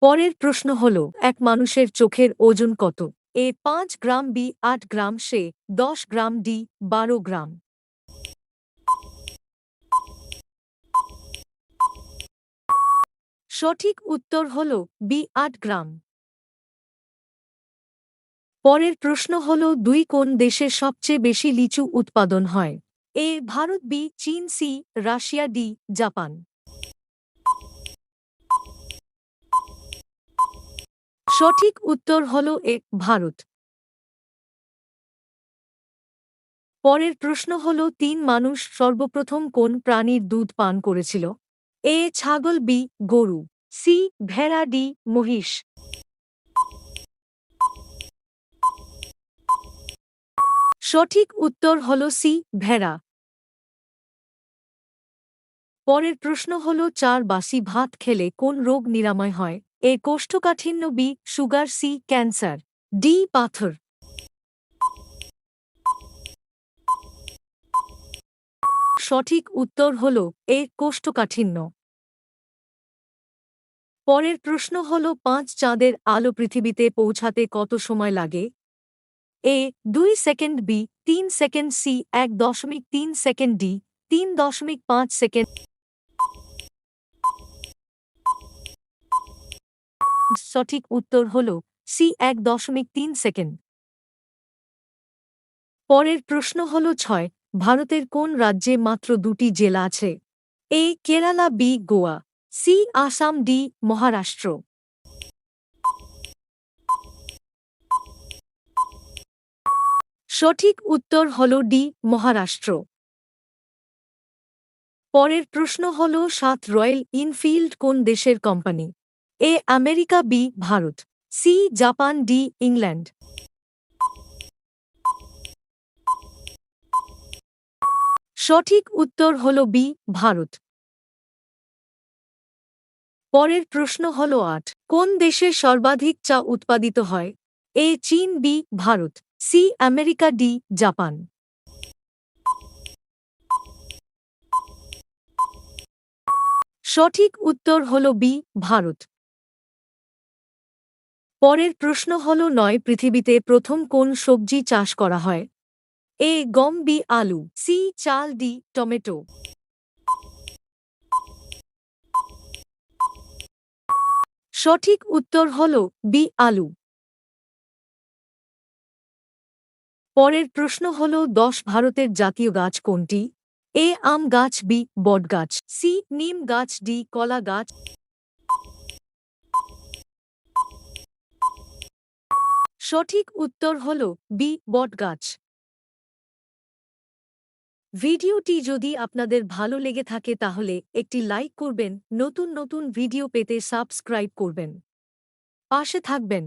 পরের প্রশ্ন হল, এক মানুষের চোখের ওজন কত? এ পাঁচ গ্রাম, বি আট গ্রাম, সে দশ গ্রাম, ডি বারো গ্রাম। সঠিক উত্তর হল, বি আট গ্রাম। পরের প্রশ্ন হল, দুই কোন দেশে সবচেয়ে বেশি লিচু উৎপাদন হয়? এ ভারত, বি চীন, সি রাশিয়া, ডি জাপান। সঠিক উত্তর হল এ, ভারত। পরের প্রশ্ন হল, তিন মানুষ সর্বপ্রথম কোন প্রাণীর দুধ পান করেছিল? এ, ছাগল, বি, গরু, সি, ভেড়া, ডি, মহিষ। সঠিক উত্তর হল সি, ভেড়া। পরের প্রশ্ন হল, চার বাসি ভাত খেলে কোন রোগ নিরাময় হয়? এ কোষ্ঠকাঠিন্য B sugar, C cancer, D পাথর। সঠিক উত্তর হল এ কোষ্ঠকাঠিন্য। পরের প্রশ্ন হল পাঁচ চাঁদের আলো পৃথিবীতে পৌঁছাতে কত সময় লাগে? এ দুই সেকেন্ড, বি তিন সেকেন্ড, সি এক দশমিক তিন সেকেন্ড, ডি তিন দশমিক পাঁচ সেকেন্ড। সঠিক উত্তর হল সি এক দশমিক তিন সেকেন্ড। পরের প্রশ্ন হল ছয়, ভারতের কোন রাজ্যে মাত্র দুটি জেলা আছে? A, Kerala, B, Goa, C, Assam, D, Maharashtra. সঠিক উত্তর হল ডি, মহারাষ্ট্র। পরের প্রশ্ন হল সাত রয়্যাল ইনফিল্ড কোন দেশের company? A America, B Bharat, C Japan, D England. সঠিক উত্তর হল বি ভারত। পরের প্রশ্ন হল আট। কোন দেশে সর্বাধিক চা উৎপাদিত হয়? এ চীন, B Bharat, C America, D Japan. সঠিক উত্তর হল বি ভারত। পরের প্রশ্ন হল নয়, পৃথিবীতে প্রথম কোন সবজি চাষ করা হয়? এ, গম, বি, আলু, সি, চাল, ডি, টমেটো। সঠিক উত্তর হল বি, আলু। পরের প্রশ্ন হল দশ, ভারতের জাতীয় গাছ কোনটি? এ, আম গাছ, বি বট গাছ সি, নিম গাছ, ডি, কলা গাছ। সঠিক উত্তর হল বি, বটগাছ। ভিডিওটি যদি আপনাদের ভালো লেগে থাকে তাহলে একটি লাইক করবেন, নতুন নতুন ভিডিও পেতে সাবস্ক্রাইব করবেন। পাশে থাকবেন।